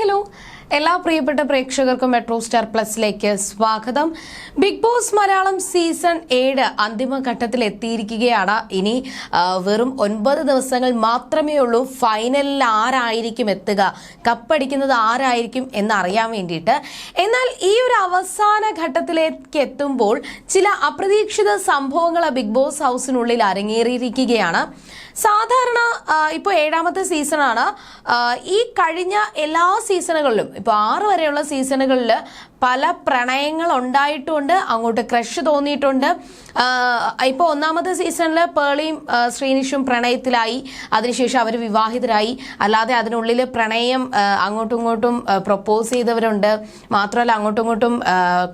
Hello. എല്ലാ പ്രിയപ്പെട്ട പ്രേക്ഷകർക്കും മെട്രോ സ്റ്റാർ പ്ലസിലേക്ക് സ്വാഗതം. ബിഗ് ബോസ് മലയാളം സീസൺ ഏഴ് അന്തിമഘട്ടത്തിൽ എത്തിയിരിക്കുകയാണ്. ഇനി വെറും ഒൻപത് ദിവസങ്ങൾ മാത്രമേ ഉള്ളൂ. ഫൈനലിൽ ആരായിരിക്കും എത്തുക? കപ്പടിക്കുന്നത് ആരായിരിക്കും എന്നറിയാൻ വേണ്ടിയിട്ട്. എന്നാൽ ഈ ഒരു അവസാന ഘട്ടത്തിലേക്ക് എത്തുമ്പോൾ ചില അപ്രതീക്ഷിത സംഭവങ്ങൾ ബിഗ് ബോസ് ഹൗസിനുള്ളിൽ അരങ്ങേറിയിരിക്കുകയാണ്. സാധാരണ ഇപ്പോൾ ഏഴാമത്തെ സീസണാണ്. ഈ കഴിഞ്ഞ എല്ലാ സീസണുകളിലും ഇപ്പോൾ ആറ് വരെയുള്ള സീസണുകളിൽ പല പ്രണയങ്ങൾ ഉണ്ടായിട്ടുണ്ട് അങ്ങോട്ട് ക്രഷ് തോന്നിയിട്ടുണ്ട്. ഇപ്പോൾ ഒന്നാമത്തെ സീസണിൽ പേളിയും ശ്രീനിഷും പ്രണയത്തിലായി. അതിനുശേഷം അവർ വിവാഹിതരായി. അല്ലാതെ അതിനുള്ളിൽ പ്രണയം അങ്ങോട്ടും ഇങ്ങോട്ടും പ്രപ്പോസ് ചെയ്തവരുണ്ട്. മാത്രമല്ല അങ്ങോട്ടും ഇങ്ങോട്ടും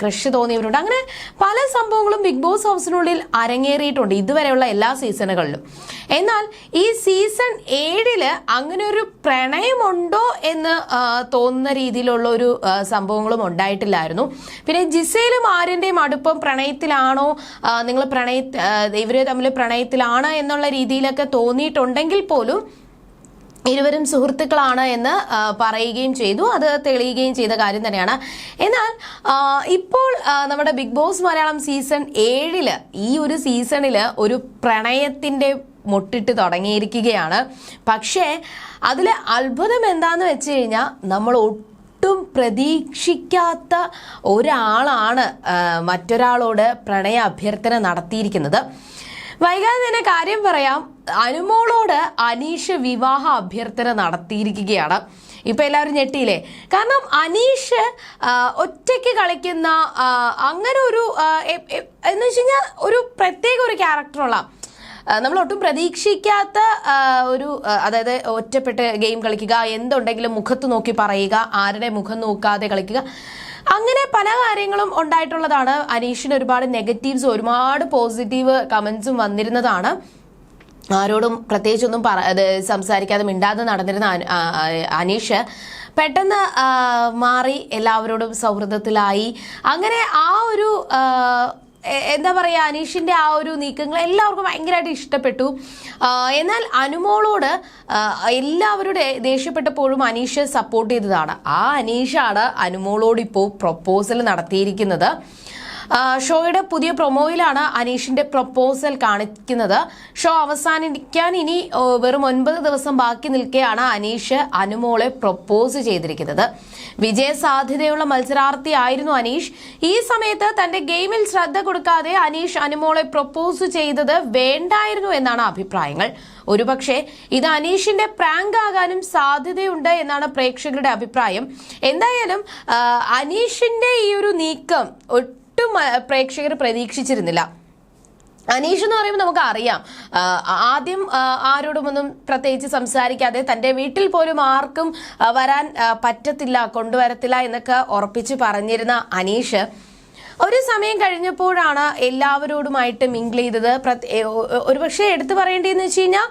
ക്രഷ് തോന്നിയവരുണ്ട്. അങ്ങനെ പല സംഭവങ്ങളും ബിഗ് ബോസ് ഹൗസിനുള്ളിൽ അരങ്ങേറിയിട്ടുണ്ട് ഇതുവരെയുള്ള എല്ലാ സീസണുകളിലും എന്നാൽ ഈ സീസൺ ഏഴിൽ അങ്ങനെ ഒരു പ്രണയമുണ്ടോ എന്ന് തോന്നുന്ന രീതിയിലുള്ള ഒരു സംഭവങ്ങളും സംഭവങ്ങളും ഉണ്ടായിട്ടില്ലായിരുന്നു പിന്നെ ജിസയിലും ആര്യന്റെയും അടുപ്പം പ്രണയത്തിലാണോ നിങ്ങൾ പ്രണയ ഇവർ തമ്മിൽ പ്രണയത്തിലാണ് എന്നുള്ള രീതിയിലൊക്കെ തോന്നിയിട്ടുണ്ടെങ്കിൽ പോലും ഇരുവരും സുഹൃത്തുക്കളാണ് എന്ന് പറയുകയും ചെയ്തു. അത് തെളിയുകയും ചെയ്ത കാര്യം തന്നെയാണ്. എന്നാൽ ഇപ്പോൾ നമ്മുടെ ബിഗ് ബോസ് മലയാളം സീസൺ ഏഴിൽ ഈ ഒരു സീസണിൽ ഒരു പ്രണയത്തിന്റെ മുട്ടിട്ട് തുടങ്ങിയിരിക്കുകയാണ്. പക്ഷേ അതിലെ അത്ഭുതം എന്താന്ന് വെച്ച് കഴിഞ്ഞാൽ നമ്മൾ ഒട്ടും പ്രതീക്ഷിക്കാത്ത ഒരാളാണ് മറ്റൊരാളോട് പ്രണയ അഭ്യർത്ഥന നടത്തിയിരിക്കുന്നത്. വൈകാതെ തന്നെ കാര്യം പറയാം. അനുമോളോട് അനീഷ് വിവാഹ അഭ്യർത്ഥന നടത്തിയിരിക്കുകയാണ്. ഇപ്പം എല്ലാവരും ഞെട്ടിയില്ലേ? കാരണം അനീഷ് ഒറ്റയ്ക്ക് കളിക്കുന്ന അങ്ങനെ ഒരു എന്ന് വെച്ച് കഴിഞ്ഞാൽ ഒരു പ്രത്യേക ഒരു ക്യാരക്ടറുള്ള നമ്മൾ ഒട്ടും പ്രതീക്ഷിക്കാത്ത ഒരു അതായത് ഒറ്റപ്പെട്ട് ഗെയിം കളിക്കുക എന്തുണ്ടെങ്കിലും മുഖത്ത് നോക്കി പറയുക ആരുടെ മുഖം നോക്കാതെ കളിക്കുക. അങ്ങനെ പല കാര്യങ്ങളും ഉണ്ടായിട്ടുള്ളതാണ്. അനീഷിന് ഒരുപാട് നെഗറ്റീവ്സ് ഒരുപാട് പോസിറ്റീവ് കമൻസും വന്നിരുന്നതാണ്. ആരോടും പ്രത്യേകിച്ചൊന്നും പറ സംസാരിക്കാതെ മിണ്ടാതെ നടന്നിരുന്ന അനീഷ് പെട്ടെന്ന് മാറി എല്ലാവരോടും സൗഹൃദത്തിലായി. അങ്ങനെ ആ ഒരു എന്താ പറയുക അനീഷിന്റെ ആ ഒരു നീക്കങ്ങൾ എല്ലാവർക്കും ഭയങ്കരമായിട്ട് ഇഷ്ടപ്പെട്ടു. എന്നാൽ അനുമോളോട് എല്ലാവരുടെ ദേഷ്യപ്പെട്ടപ്പോഴും അനീഷ് സപ്പോർട്ട് ചെയ്തതാണ്. ആ അനീഷാണ് അനുമോളോട് ഇപ്പോൾ പ്രൊപ്പോസൽ നടത്തിയിരിക്കുന്നത്. ഷോയുടെ പുതിയ പ്രൊമോയിലാണ് അനീഷിന്റെ പ്രപ്പോസൽ കാണിക്കുന്നത്. ഷോ അവസാനിക്കാൻ ഇനി വെറും ഒൻപത് ദിവസം ബാക്കി നിൽക്കെയാണ് അനീഷ് അനുമോളെ പ്രപ്പോസ് ചെയ്തിരിക്കുന്നത്. വിജയ സാധ്യതയുള്ള മത്സരാർത്ഥിയായിരുന്നു അനീഷ്. ഈ സമയത്ത് തന്റെ ഗെയിമിൽ ശ്രദ്ധ കൊടുക്കാതെ അനീഷ് അനുമോളെ പ്രപ്പോസ് ചെയ്തത് വേണ്ടായിരുന്നു എന്നാണ് അഭിപ്രായങ്ങൾ. ഒരുപക്ഷെ ഇത് അനീഷിന്റെ പ്രാങ്ക് ആകാനും സാധ്യതയുണ്ട് എന്നാണ് പ്രേക്ഷകരുടെ അഭിപ്രായം. എന്തായാലും അനീഷിന്റെ ഈ ഒരു നീക്കം ഒട്ടും പ്രേക്ഷകർ പ്രതീക്ഷിച്ചിരുന്നില്ല. അനീഷ് എന്ന് പറയുമ്പോൾ നമുക്ക് അറിയാം. ആദ്യം ആരോടുമൊന്നും പ്രത്യേകിച്ച് സംസാരിക്കാതെ തന്റെ വീട്ടിൽ പോലും ആർക്കും വരാൻ പറ്റത്തില്ല കൊണ്ടുവരത്തില്ല എന്നൊക്കെ ഉറപ്പിച്ച് പറഞ്ഞിരുന്ന അനീഷ് ഒരു സമയം കഴിഞ്ഞപ്പോഴാണ് എല്ലാവരോടുമായിട്ട് മിങ്കിൾ ചെയ്തത്. ഒരുപക്ഷെ എടുത്തു പറയേണ്ടതെന്ന് വെച്ച് കഴിഞ്ഞാൽ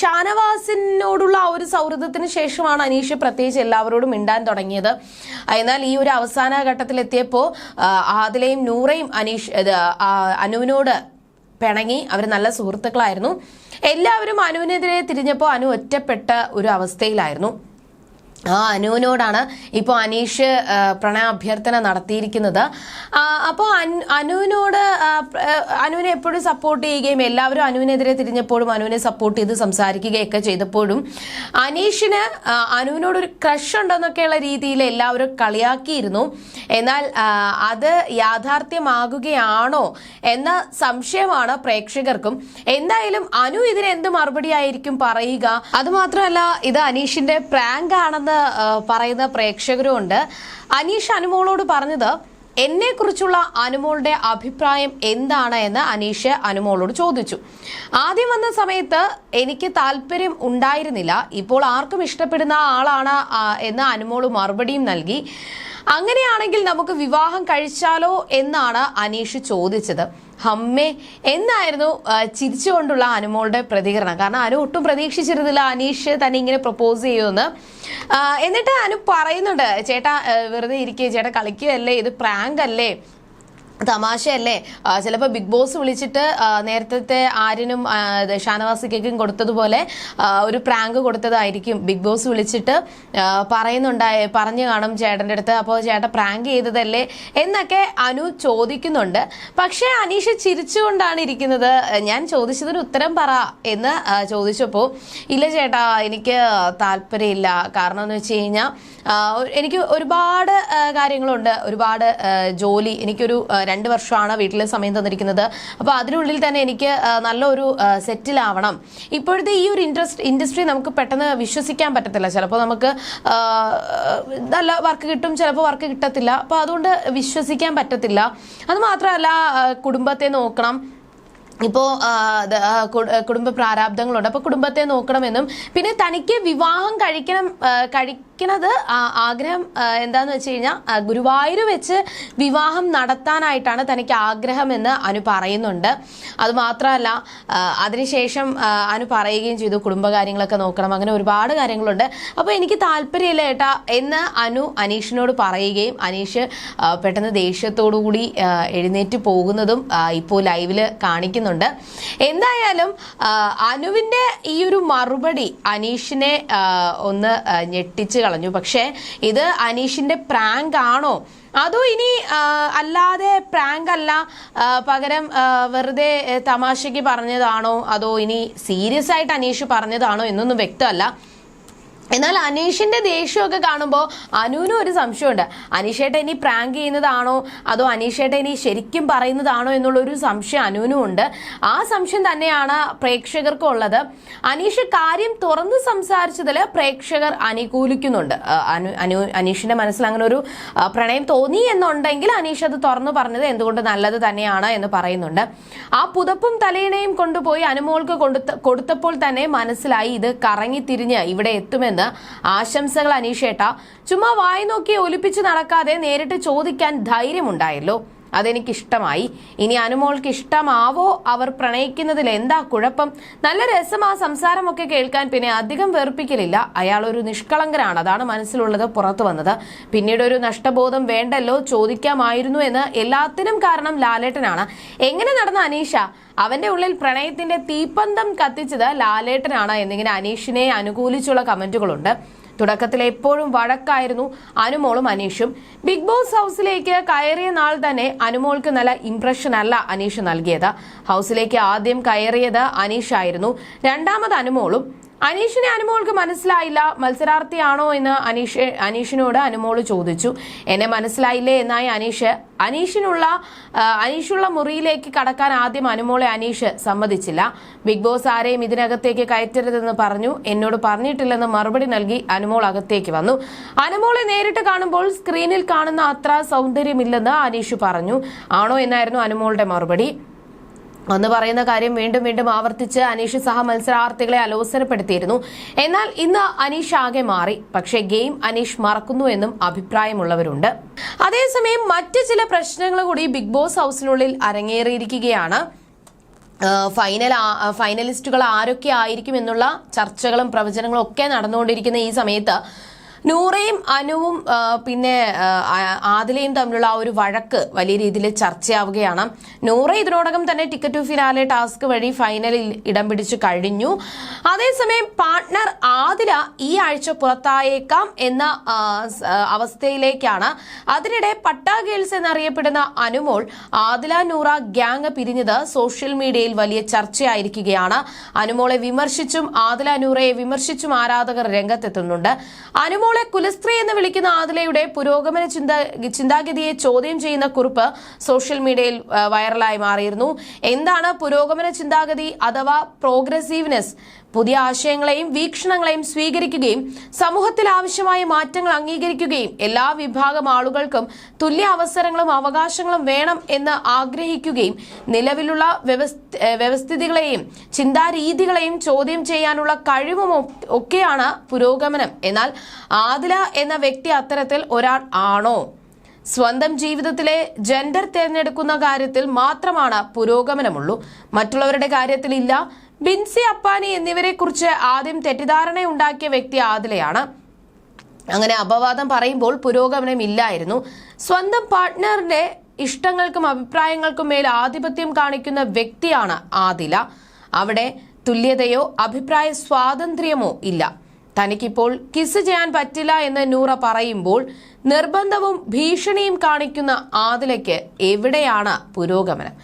ഷാനവാസിനോടുള്ള ആ ഒരു സൗഹൃദത്തിന് ശേഷമാണ് അനീഷ് പ്രത്യേകിച്ച് എല്ലാവരോടും മിണ്ടാൻ തുടങ്ങിയത്. എന്നാൽ ഈ ഒരു അവസാന ഘട്ടത്തിലെത്തിയപ്പോൾ എത്തിയപ്പോൾ ആദിലയും നൂറയും അനീഷ് അനുവിനോട് പിണങ്ങി. അവർ നല്ല സുഹൃത്തുക്കളായിരുന്നു. എല്ലാവരും അനുവിനെതിരെ തിരിഞ്ഞപ്പോൾ അനു ഒറ്റപ്പെട്ട ഒരു അവസ്ഥയിലായിരുന്നു. ആ അനുവിനോടാണ് ഇപ്പോൾ അനീഷ് പ്രണയ അഭ്യർത്ഥന നടത്തിയിരിക്കുന്നത്. അപ്പോൾ അനുവിനോട് അനുവിനെ എപ്പോഴും സപ്പോർട്ട് ചെയ്യുകയും എല്ലാവരും അനുവിനെതിരെ തിരിഞ്ഞപ്പോഴും അനുവിനെ സപ്പോർട്ട് ചെയ്ത് സംസാരിക്കുകയൊക്കെ ചെയ്തപ്പോഴും അനീഷിന് അനുവിനോടൊരു ക്രഷ് ഉണ്ടെന്നൊക്കെയുള്ള രീതിയിൽ എല്ലാവരും കളിയാക്കിയിരുന്നു. എന്നാൽ അത് യാഥാർത്ഥ്യമാകുകയാണോ എന്ന സംശയമാണ് പ്രേക്ഷകർക്കും. എന്തായാലും അനു ഇതിന് എന്ത് മറുപടി ആയിരിക്കും പറയുക? അതുമാത്രമല്ല ഇത് അനീഷിന്റെ പ്രാങ്ക് ആണെന്ന് പറയുന്ന പ്രേക്ഷകരും ഉണ്ട്. അനീഷ് അനുമോളോട് പറഞ്ഞത് എന്നെ കുറിച്ചുള്ള അനുമോളുടെ അഭിപ്രായം എന്താണ്? എന്ന് അനീഷ് അനുമോളോട് ചോദിച്ചു. ആദ്യം വന്ന സമയത്ത് എനിക്ക് താല്പര്യം ഉണ്ടായിരുന്നില്ല. ഇപ്പോൾ ആർക്കും ഇഷ്ടപ്പെടുന്ന ആളാണ് എന്ന് അനുമോൾ മറുപടിയും നൽകി. അങ്ങനെയാണെങ്കിൽ നമുക്ക് വിവാഹം കഴിച്ചാലോ എന്നാണ് അനീഷ് ചോദിച്ചത്. ഹമ്മേ എന്നായിരുന്നു ചിരിച്ചുകൊണ്ടുള്ള അനുമോളുടെ പ്രതികരണം? കാരണം അനു ഒട്ടും പ്രതീക്ഷിച്ചിരുന്നില്ല അനീഷ് തന്നെ ഇങ്ങനെ പ്രപ്പോസ് ചെയ്യുമെന്ന്. എന്നിട്ട് അനു പറയുന്നുണ്ട് ചേട്ടാ വെറുതെ ഇരിക്കുക ചേട്ടാ കളിക്കുകയല്ലേ ഇത് പ്രാങ്ക് അല്ലേ? തമാശയല്ലേ? ചിലപ്പോൾ ബിഗ് ബോസ് വിളിച്ചിട്ട് നേരത്തെ ആരിനും ഷാനവാസിക്കും കൊടുത്തതുപോലെ ഒരു പ്രാങ്ക് കൊടുത്തതായിരിക്കും. ബിഗ് ബോസ് വിളിച്ചിട്ട് പറയുന്നുണ്ടായ പറഞ്ഞു കാണും ചേട്ടന്റെ അടുത്ത്. അപ്പോൾ ചേട്ടൻ പ്രാങ്ക് ചെയ്തതല്ലേ എന്നൊക്കെ അനു ചോദിക്കുന്നുണ്ട്. പക്ഷേ അനീഷ് ചിരിച്ചുകൊണ്ടാണ് ഇരിക്കുന്നത്. ഞാൻ ചോദിച്ചതിന് ഉത്തരം പറ എന്ന് ചോദിച്ചപ്പോൾ ഇല്ല ചേട്ടാ എനിക്ക് താല്പര്യമില്ല. കാരണം എന്ന് വെച്ച് കഴിഞ്ഞാൽ എനിക്ക് ഒരുപാട് കാര്യങ്ങളുണ്ട്. ഒരുപാട് ജോലി എനിക്കൊരു രണ്ട് വർഷമാണ് വീട്ടിലെ സമയം തന്നിരിക്കുന്നത്. അപ്പോൾ അതിനുള്ളിൽ തന്നെ എനിക്ക് നല്ലൊരു സെറ്റിലാവണം. ഇപ്പോഴത്തെ ഈ ഒരു ഇൻട്രസ്റ്റ് ഇൻഡസ്ട്രി നമുക്ക് പെട്ടെന്ന് വിശ്വസിക്കാൻ പറ്റത്തില്ല. ചിലപ്പോൾ നമുക്ക് നല്ല വർക്ക് കിട്ടും ചിലപ്പോൾ വർക്ക് കിട്ടത്തില്ല. അപ്പോൾ അതുകൊണ്ട് വിശ്വസിക്കാൻ പറ്റത്തില്ല. അത് മാത്രമല്ല കുടുംബത്തെ നോക്കണം. ഇപ്പോൾ കുടുംബ പ്രാരാബ്ദങ്ങളുണ്ട്. അപ്പോൾ കുടുംബത്തെ നോക്കണമെന്നും പിന്നെ തനിക്ക് വിവാഹം കഴിക്കണം ആ, ആ, ആഗ്രഹം എന്താന്ന് വെച്ച് കഴിഞ്ഞാൽ ഗുരുവായൂർ വെച്ച് വിവാഹം നടത്താനായിട്ടാണ് തനിക്ക് ആഗ്രഹമെന്ന് അനു പറയുന്നുണ്ട്. അതുമാത്രമല്ല അതിനുശേഷം അനു പറയുകയും ചെയ്തു കുടുംബകാര്യങ്ങളൊക്കെ നോക്കണം അങ്ങനെ ഒരുപാട് കാര്യങ്ങളുണ്ട്. അപ്പോൾ എനിക്ക് താല്പര്യമില്ല ഏട്ടാ എന്ന് അനു അനീഷിനോട് പറയുകയും അനീഷ് പെട്ടെന്ന് ദേഷ്യത്തോടു കൂടി എഴുന്നേറ്റ് പോകുന്നതും ഇപ്പോൾ ലൈവിൽ കാണിക്കുന്നുണ്ട്. എന്തായാലും അനുവിന്റെ ഈ ഒരു മറുപടി അനീഷിനെ ഒന്ന് ഞെട്ടിച്ച് കളഞ്ഞു. പക്ഷേ ഇത് അനീഷിന്റെ പ്രാങ്ക് ആണോ? അതോ ഇനി അല്ലാതെ പ്രാങ്ക് അല്ല പകരം വെറുതെ തമാശയ്ക്ക് പറഞ്ഞതാണോ? അതോ ഇനി സീരിയസ് ആയിട്ട് അനീഷ് പറഞ്ഞതാണോ എന്നൊന്നും വ്യക്തമല്ല. എന്നാൽ അനീഷിന്റെ ദേഷ്യമൊക്കെ കാണുമ്പോൾ അനുവിനും ഒരു സംശയമുണ്ട്. അനീഷേട്ട ഇനി പ്രാങ്ക് ചെയ്യുന്നതാണോ? അതോ അനീഷേട്ട ഇനി ശരിക്കും പറയുന്നതാണോ എന്നുള്ളൊരു സംശയം അനുവിനും ഉണ്ട്. ആ സംശയം തന്നെയാണ് പ്രേക്ഷകർക്കും ഉള്ളത്. അനീഷ് കാര്യം തുറന്ന് സംസാരിച്ചതിൽ പ്രേക്ഷകർ അനുകൂലിക്കുന്നുണ്ട്. അനു അനു അനീഷിന്റെ മനസ്സിൽ അങ്ങനെ ഒരു പ്രണയം തോന്നി എന്നുണ്ടെങ്കിൽ അനീഷ് അത് തുറന്നു പറഞ്ഞത് എന്തുകൊണ്ട് നല്ലത് തന്നെയാണ് എന്ന് പറയുന്നുണ്ട്. ആ പുതപ്പും തലയിണയും കൊണ്ടുപോയി അനുമോൾക്ക് കൊടുത്ത കൊടുത്തപ്പോൾ തന്നെ മനസ്സിലായി ഇത് കറങ്ങി തിരിഞ്ഞ് ഇവിടെ എത്തുമെന്ന്. ആശംസകൾ അനീഷേട്ട. ചുമ്മാ വായി നോക്കി ഒലിപ്പിച്ച് നടക്കാതെ നേരിട്ട് ചോദിക്കാൻ ധൈര്യമുണ്ടായല്ലോ. അതെനിക്കിഷ്ടമായി. ഇനി അനുമോൾക്ക് ഇഷ്ടമാവോ അവർ പ്രണയിക്കുന്നതിൽ എന്താ കുഴപ്പം? നല്ല രസം ആ സംസാരമൊക്കെ കേൾക്കാൻ പിന്നെ അധികം വെറുപ്പിക്കലില്ല. അയാൾ ഒരു നിഷ്കളങ്കനാണ്. അതാണ് മനസ്സിലുള്ളത് പുറത്തു വന്നത്. പിന്നീട് ഒരു നഷ്ടബോധം വേണ്ടല്ലോ? ചോദിക്കാമായിരുന്നു എന്ന് എല്ലാത്തിനും കാരണം ലാലേട്ടനാണ്. എങ്ങനെ നടന്ന അനീഷ? അവന്റെ ഉള്ളിൽ പ്രണയത്തിന്റെ തീപ്പന്തം കത്തിച്ചത് ലാലേട്ടനാണ്. എന്നിങ്ങനെ അനീഷിനെ അനുകൂലിച്ചുള്ള കമന്റുകളുണ്ട്. തുടക്കത്തിൽ എപ്പോഴും വഴക്കായിരുന്നു അനുമോളും അനീഷും. ബിഗ് ബോസ് ഹൗസിലേക്ക് കയറിയ നാൾ തന്നെ അനുമോൾക്ക് നല്ല ഇംപ്രഷൻ അല്ല അനീഷ് നൽകിയത്. ഹൗസിലേക്ക് ആദ്യം കയറിയത് അനീഷായിരുന്നു. രണ്ടാമത് അനുമോളും അനീഷിനെ അനുമോൾക്ക് മനസ്സിലായില്ല. മത്സരാർത്ഥിയാണോ എന്ന് അനീഷ് അനീഷിനോട് അനുമോൾ ചോദിച്ചു. എന്നെ മനസ്സിലായില്ലേ എന്നായി അനീഷ്. അനീഷിനുള്ള അനീഷുള്ള മുറിയിലേക്ക് കടക്കാൻ ആദ്യം അനുമോളെ അനീഷ് സമ്മതിച്ചില്ല. ബിഗ് ബോസ് ആരെയും ഇതിനകത്തേക്ക് കയറ്റരുതെന്ന് പറഞ്ഞു. എന്നോട് പറഞ്ഞിട്ടില്ലെന്ന് മറുപടി നൽകി അനുമോൾ അകത്തേക്ക് വന്നു. അനുമോളെ നേരിട്ട് കാണുമ്പോൾ സ്ക്രീനിൽ കാണുന്ന അത്ര സൗന്ദര്യമില്ലെന്ന് അനീഷ് പറഞ്ഞു. ആണോ എന്നായിരുന്നു അനുമോളുടെ മറുപടി. അന്ന് പറയുന്ന കാര്യം വീണ്ടും വീണ്ടും ആവർത്തിച്ച് അനീഷ് സഹ മത്സരാർത്ഥികളെ അലോസരപ്പെടുത്തിയിരുന്നു. എന്നാൽ ഇന്ന് അനീഷ് ആകെ മാറി. പക്ഷേ ഗെയിം അനീഷ് മറക്കുന്നു എന്നും അഭിപ്രായമുള്ളവരുണ്ട്. അതേസമയം മറ്റ് ചില പ്രശ്നങ്ങൾ കൂടി ബിഗ് ബോസ് ഹൗസിനുള്ളിൽ അരങ്ങേറിയിരിക്കുകയാണ്. ഫൈനൽ ഫൈനലിസ്റ്റുകൾ ആരൊക്കെ ആയിരിക്കും എന്നുള്ള ചർച്ചകളും പ്രവചനങ്ങളും ഒക്കെ നടന്നുകൊണ്ടിരിക്കുന്ന ഈ സമയത്ത് നൂറയും അനുവും പിന്നെ ആദിലയും തമ്മിലുള്ള ആ ഒരു വഴക്ക് വലിയ രീതിയിൽ ചർച്ചയാവുകയാണ്. നൂറ ഇതിനോടകം തന്നെ ടിക്കറ്റ് ടു ഫിനാലെ ടാസ്ക് വഴി ഫൈനലിൽ ഇടം പിടിച്ചു കഴിഞ്ഞു. അതേസമയം പാർട്ട്ണർ ആദില ഈ ആഴ്ച പുറത്തായേക്കാം എന്ന അവസ്ഥയിലേക്കാണ്. അതിനിടെ പട്ടാ ഗേൾസ് എന്നറിയപ്പെടുന്ന അനുമോൾ ആദില നൂറ ഗ്യാങ് പിരിഞ്ഞത് സോഷ്യൽ മീഡിയയിൽ വലിയ ചർച്ചയായിരിക്കുകയാണ്. അനുമോളെ വിമർശിച്ചും ആദില നൂറയെ വിമർശിച്ചും ആരാധകർ രംഗത്തെത്തുന്നുണ്ട്. അനുമോളെ കുലസ്ത്രീ എന്ന് വിളിക്കുന്ന ആദിലയുടെ പുരോഗമന ചിന്ത ചിന്താഗതിയെ ചോദ്യം ചെയ്യുന്ന കുറിപ്പ് സോഷ്യൽ മീഡിയയിൽ ആ, വൈറലായി മാറിയിരുന്നു. എന്താണ് പുരോഗമന ചിന്താഗതി അഥവാ പ്രോഗ്രസീവ്നെസ്? പുതിയ ആശയങ്ങളെയും വീക്ഷണങ്ങളെയും സ്വീകരിക്കുകയും സമൂഹത്തിൽ ആവശ്യമായ മാറ്റങ്ങൾ അംഗീകരിക്കുകയും എല്ലാ വിഭാഗം ആളുകൾക്കും തുല്യ അവസരങ്ങളും അവകാശങ്ങളും വേണം എന്ന് ആഗ്രഹിക്കുകയും നിലവിലുള്ള വ്യവസ്ഥിതികളെയും ചിന്താരീതികളെയും ചോദ്യം ചെയ്യാനുള്ള കഴിവും ഒക്കെയാണ് പുരോഗമനം. എന്നാൽ ആദില എന്ന വ്യക്തി അത്തരത്തിൽ ഒരാൾ ആണോ? സ്വന്തം ജീവിതത്തിലെ ജെൻഡർ തിരഞ്ഞെടുക്കുന്ന കാര്യത്തിൽ മാത്രമാണ് പുരോഗമനമുള്ളൂ. മറ്റുള്ളവരുടെ കാര്യത്തിൽ ഇല്ല ബിൻസി അപ്പാനി എന്നിവരെ കുറിച്ച് ആദ്യം തെറ്റിദ്ധാരണ ഉണ്ടാക്കിയ വ്യക്തി ആദിലയാണ്. അങ്ങനെ അപവാദം പറയുമ്പോൾ പുരോഗമനം ഇല്ലായിരുന്നു. സ്വന്തം പാർട്ട്ണറിന്റെ ഇഷ്ടങ്ങൾക്കും അഭിപ്രായങ്ങൾക്കും മേൽ ആധിപത്യം കാണിക്കുന്ന വ്യക്തിയാണ് ആദില. അവിടെ തുല്യതയോ അഭിപ്രായ സ്വാതന്ത്ര്യമോ ഇല്ല. തനിക്കിപ്പോൾ കിസ് ചെയ്യാൻ പറ്റില്ല എന്ന് നൂറ പറയുമ്പോൾ നിർബന്ധവും ഭീഷണിയും കാണിക്കുന്ന ആദിലയ്ക്ക് എവിടെയാണ് പുരോഗമനം?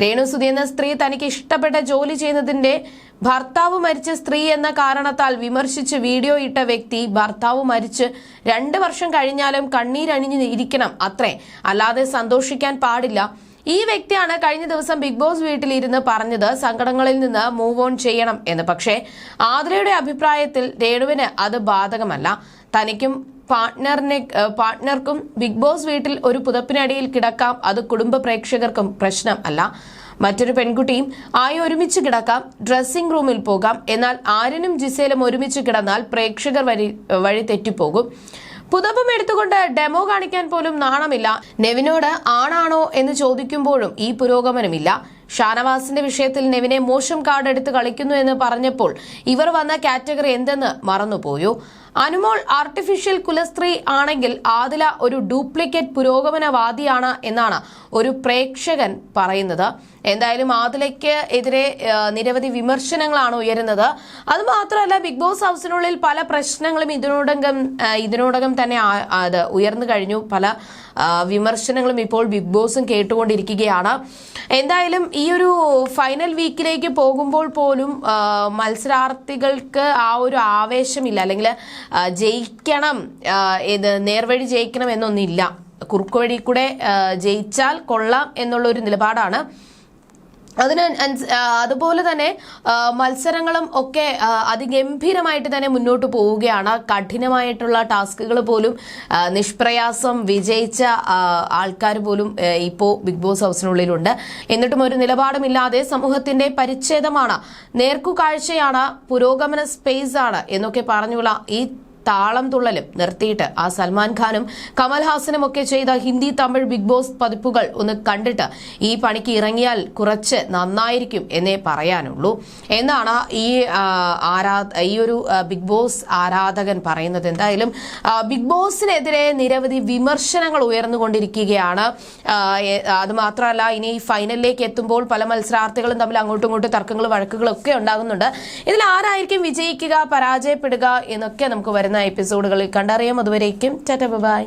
രേണുസുതി എന്ന സ്ത്രീ തനിക്ക് ഇഷ്ടപ്പെട്ട ജോലി ചെയ്യുന്നതിന്റെ ഭർത്താവ് മരിച്ച സ്ത്രീ എന്ന കാരണത്താൽ വിമർശിച്ച് വീഡിയോ ഇട്ട വ്യക്തി ഭർത്താവ് മരിച്ച് രണ്ട് വർഷം കഴിഞ്ഞാലും കണ്ണീരണിഞ്ഞിരിക്കണം അത്രേ. അല്ലാതെ സന്തോഷിക്കാൻ പാടില്ല. ഈ വ്യക്തിയാണ് കഴിഞ്ഞ ദിവസം ബിഗ് ബോസ് വീട്ടിലിരുന്ന് പറഞ്ഞത് സങ്കടങ്ങളിൽ നിന്ന് മൂവ് ഓൺ ചെയ്യണം എന്ന്. പക്ഷേ ആതിരയുടെ അഭിപ്രായത്തിൽ രേണുവിന് അത് ബാധകമല്ല. തനിക്കും പാർട്ട്ണറിനെ പാർട്ട്ണർക്കും ബിഗ് ബോസ് വീട്ടിൽ ഒരു പുതപ്പിനടിയിൽ കിടക്കാം അത് കുടുംബ പ്രേക്ഷകർക്കും പ്രശ്നം അല്ല. മറ്റൊരു പെൺകുട്ടിയും ആയി ഒരുമിച്ച് കിടക്കാം ഡ്രസ്സിംഗ് റൂമിൽ പോകാം എന്നാൽ ആര്യനും ജിസേലും ഒരുമിച്ച് കിടന്നാൽ പ്രേക്ഷകർ വഴി വഴി തെറ്റിപ്പോകും. പുതപ്പും എടുത്തുകൊണ്ട് ഡെമോ കാണിക്കാൻ പോലും നാണമില്ല. നെവിനോട് ആണാണോ എന്ന് ചോദിക്കുമ്പോഴും ഈ പുരോഗമനമില്ല. ഷാനവാസിന്റെ വിഷയത്തിൽ നെവിനെ മോശം കാർഡ് എടുത്ത് കളിക്കുന്നു എന്ന് പറഞ്ഞപ്പോൾ ഇവർ വന്ന കാറ്റഗറി എന്തെന്ന് മറന്നുപോയോ? അനുമോൾ ആർട്ടിഫിഷ്യൽ കുലസ്ത്രീ ആണെങ്കിൽ ആദില ഒരു ഡ്യൂപ്ലിക്കേറ്റ് പുരോഗമനവാദിയാണ് എന്നാണ് ഒരു പ്രേക്ഷകൻ പറയുന്നത്. എന്തായാലും ആദിലയ്ക്ക് എതിരെ നിരവധി വിമർശനങ്ങളാണ് ഉയരുന്നത്. അത് മാത്രമല്ല ബിഗ് ബോസ് ഹൗസിനുള്ളിൽ പല പ്രശ്നങ്ങളും ഇതിനോടകം ഇതിനോടകം തന്നെ അത് ഉയർന്നു കഴിഞ്ഞു. പല വിമർശനങ്ങളും ഇപ്പോൾ ബിഗ് ബോസും കേട്ടുകൊണ്ടിരിക്കുകയാണ്. എന്തായാലും ഈ ഒരു ഫൈനൽ വീക്കിലേക്ക് പോകുമ്പോൾ പോലും മത്സരാർത്ഥികൾക്ക് ആ ഒരു ആവേശമില്ല. അല്ലെങ്കിൽ ജയിക്കണം ഇത് നേർവഴി ജയിക്കണം എന്നൊന്നില്ല കുറുക്കുവഴി കൂടെ ജയിച്ചാൽ കൊള്ളാം എന്നുള്ള ഒരു നിലപാടാണ് അതിന് അതുപോലെ തന്നെ മത്സരങ്ങളും ഒക്കെ അതിഗംഭീരമായിട്ട് തന്നെ മുന്നോട്ട് പോവുകയാണ്. കഠിനമായിട്ടുള്ള ടാസ്കുകൾ പോലും നിഷ്പ്രയാസം വിജയിച്ച ആൾക്കാർ പോലും ഇപ്പോൾ ബിഗ് ബോസ് ഹൗസിനുള്ളിലുണ്ട്. എന്നിട്ടും ഒരു നിലപാടുമില്ലാതെ സമൂഹത്തിന്റെ പരിച്ഛേദമാണ്. നേർക്കുകാഴ്ചയാണ് പുരോഗമന സ്പേസ് ആണ് എന്നൊക്കെ പറഞ്ഞുള്ള ഈ താളം തുള്ളലും നിർത്തിയിട്ട് ആ സൽമാൻ ഖാനും കമൽഹാസനും ഒക്കെ ചെയ്ത ഹിന്ദി തമിഴ് ബിഗ് ബോസ് പതിപ്പുകൾ ഒന്ന് കണ്ടിട്ട് ഈ പണിക്ക് ഇറങ്ങിയാൽ കുറച്ച് നന്നായിരിക്കും എന്നേ പറയാനുള്ളൂ. എന്നാണ് ഈ ആരാ ഈ ഒരു ബിഗ് ബോസ് ആരാധകൻ പറയുന്നത്. എന്തായാലും ബിഗ് ബോസിനെതിരെ നിരവധി വിമർശനങ്ങൾ ഉയർന്നുകൊണ്ടിരിക്കുകയാണ്. അത് മാത്രമല്ല ഇനി ഫൈനലിലേക്ക് എത്തുമ്പോൾ പല മത്സരാർത്ഥികളും തമ്മിൽ അങ്ങോട്ടും ഇങ്ങോട്ടും തർക്കങ്ങളും വഴക്കുകളും ഒക്കെ ഉണ്ടാകുന്നുണ്ട്. ഇതിൽ ആരായിരിക്കും വിജയിക്കുക പരാജയപ്പെടുക എന്നൊക്കെ നമുക്ക് വരുന്ന എപ്പിസോഡുകളിൽ കണ്ടറിയാം. അതുവരേക്കും ടാറ്റ ബൈ